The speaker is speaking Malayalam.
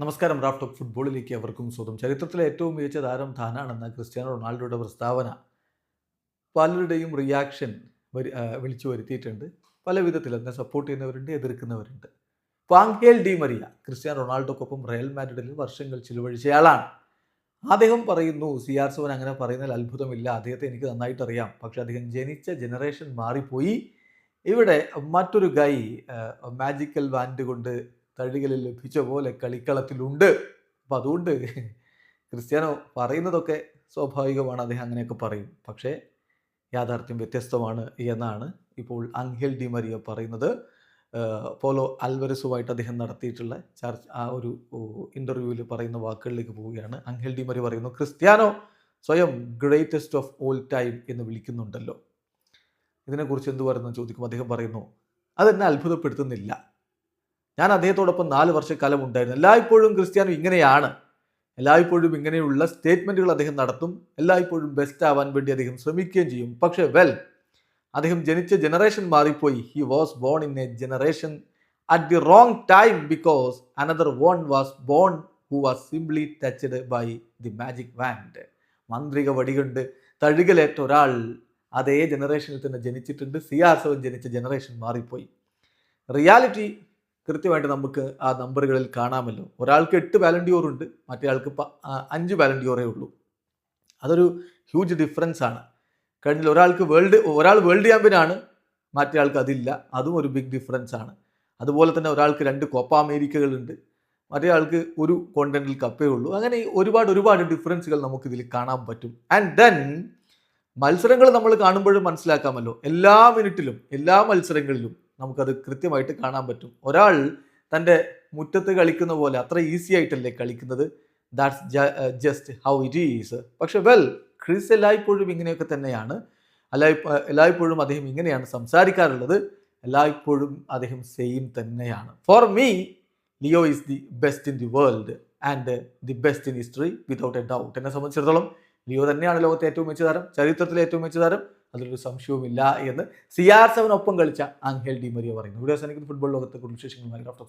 നമസ്കാരം റാഫ്റ്റ് ഓഫ് ഫുട്ബോളിലേക്ക് അവർക്കും സ്വന്തം. ചരിത്രത്തിലെ ഏറ്റവും മികച്ച താരം താനാണെന്ന ക്രിസ്ത്യാനോ റൊണാൾഡോയുടെ പ്രസ്താവന പലരുടെയും റിയാക്ഷൻ വിളിച്ചു വരുത്തിയിട്ടുണ്ട്. പല വിധത്തിൽ അതിനെ സപ്പോർട്ട് ചെയ്യുന്നവരുണ്ട് എതിർക്കുന്നവരുണ്ട്. പാങ്കേൽ ഡി മരിയ ക്രിസ്ത്യാനോ റൊണാൾഡോക്കൊപ്പം റയൽ മാഡ്രിഡിൽ വർഷങ്ങൾ ചിലവഴിച്ചയാളാണ്. അദ്ദേഹം പറയുന്നു സി ആർ സെവൻ അങ്ങനെ പറയുന്നതിൽ അത്ഭുതമില്ല. അദ്ദേഹത്തെ എനിക്ക് നന്നായിട്ട് അറിയാം പക്ഷെ അദ്ദേഹം ജനിച്ച ജനറേഷൻ മാറിപ്പോയി. ഇവിടെ മറ്റൊരു ഗൈ മാജിക്കൽ വാൻഡ് കൊണ്ട് തഴികളിൽ ലഭിച്ച പോലെ കളിക്കളത്തിലുണ്ട്. അപ്പം അതുകൊണ്ട് ക്രിസ്ത്യാനോ പറയുന്നതൊക്കെ സ്വാഭാവികമാണ് അദ്ദേഹം അങ്ങനെയൊക്കെ പറയും. പക്ഷേ യാഥാർത്ഥ്യം വ്യത്യസ്തമാണ് എന്നാണ് ഇപ്പോൾ അങ്കേൽ ഡി മരിയ പറയുന്നത്. പോലോ അൽവരസുമായിട്ട് അദ്ദേഹം നടത്തിയിട്ടുള്ള ചർച്ച ആ ഒരു ഇന്റർവ്യൂവിൽ പറയുന്ന വാക്കുകളിലേക്ക് പോവുകയാണ്. അങ്കേൽ ഡി മരി പറയുന്നു ക്രിസ്ത്യാനോ സ്വയം ഗ്രേറ്റസ്റ്റ് ഓഫ് ഓൾ ടൈം എന്ന് വിളിക്കുന്നുണ്ടല്ലോ. ഇതിനെക്കുറിച്ച് എന്ത് പറയുന്നു ചോദിക്കുമ്പോൾ അദ്ദേഹം പറയുന്നു അതെന്നെ അത്ഭുതപ്പെടുത്തുന്നില്ല. ഞാൻ അദ്ദേഹത്തോടൊപ്പം നാല് വർഷക്കാലം ഉണ്ടായിരുന്നു. എല്ലായ്പ്പോഴും ക്രിസ്ത്യാനോ ഇങ്ങനെയാണ്. എല്ലായ്പ്പോഴും ഇങ്ങനെയുള്ള സ്റ്റേറ്റ്മെന്റുകൾ അദ്ദേഹം നടത്തും. എല്ലായ്പ്പോഴും ബെസ്റ്റ് ആവാൻ വേണ്ടി അദ്ദേഹം ശ്രമിക്കുകയും ചെയ്യും. പക്ഷേ വെൽ അദ്ദേഹം ജനിച്ച ജനറേഷൻ മാറിപ്പോയി. He was born in a generation at the wrong time because another one was born who was simply touched by the magic wand മാന്ത്രിക വടികൊണ്ട് തഴുകലേറ്റ ഒരാൾ അതേ ജനറേഷനിൽ തന്നെ ജനിച്ചിട്ടുണ്ട്. സിയാസവൻ ജനിച്ച ജനറേഷൻ മാറിപ്പോയി. റിയാലിറ്റി കൃത്യമായിട്ട് നമുക്ക് ആ നമ്പറുകളിൽ കാണാമല്ലോ. ഒരാൾക്ക് എട്ട് വാലണ്ടിയോർ ഉണ്ട് മറ്റേ ആൾക്ക് അഞ്ച് വാലണ്ടിയോറേ ഉള്ളൂ. അതൊരു ഹ്യൂജ് ഡിഫറൻസ് ആണ്. കഴിഞ്ഞ ഒരാൾക്ക് വേൾഡ് ഒരാൾ വേൾഡ് ചാമ്പ്യനാണ് മറ്റേ ആൾക്ക് അതില്ല. അതും ഒരു ബിഗ് ഡിഫറൻസ് ആണ്. അതുപോലെ തന്നെ ഒരാൾക്ക് രണ്ട് കോപ്പ അമേരിക്കകളുണ്ട് മറ്റേ ആൾക്ക് ഒരു കോണ്ടന്റിൽ കപ്പേ ഉള്ളൂ. അങ്ങനെ ഒരുപാട് ഒരുപാട് ഡിഫറൻസുകൾ നമുക്ക് ഇതിൽ കാണാൻ പറ്റും. ആൻഡ് ദെൻ മത്സരങ്ങൾ നമ്മൾ കാണുമ്പോഴും മനസ്സിലാക്കാമല്ലോ. എല്ലാ മിനിറ്റിലും എല്ലാ മത്സരങ്ങളിലും നമുക്കത് കൃത്യമായിട്ട് കാണാൻ പറ്റും. ഒരാൾ തന്റെ മുറ്റത്ത് കളിക്കുന്ന പോലെ അത്ര ഈസി ആയിട്ടല്ലേ കളിക്കുന്നത്? That's just how it is പക്ഷെ വെൽ ക്രിസ് എല്ലായ്പ്പോഴും ഇങ്ങനെയൊക്കെ തന്നെയാണ്. അല്ലാ എല്ലായ്പ്പോഴും അദ്ദേഹം ഇങ്ങനെയാണ് സംസാരിക്കാറുള്ളത്. എല്ലായ്പ്പോഴും അദ്ദേഹം സെയിം തന്നെയാണ്. For me Leo is the best in the world and the best in history without a doubt എന്നെ സംബന്ധിച്ചിടത്തോളം ലിയോ തന്നെയാണ് ലോകത്തെ ഏറ്റവും മികച്ച താരം ചരിത്രത്തിലെ ഏറ്റവും മികച്ച താരം അതിലൊരു സംശയവുമില്ല എന്ന് സി ആർ സെവൻ ഒപ്പം കളിച്ച ആംഹേൽ ഡിമരിയ പറയുന്നു. ഇവിടെ അവസാനിക്കുന്ന. ഫുട്ബോൾ ലോകത്തെ കുറിച്ച് വിശേഷങ്ങളുമായി ഡോക്ടർ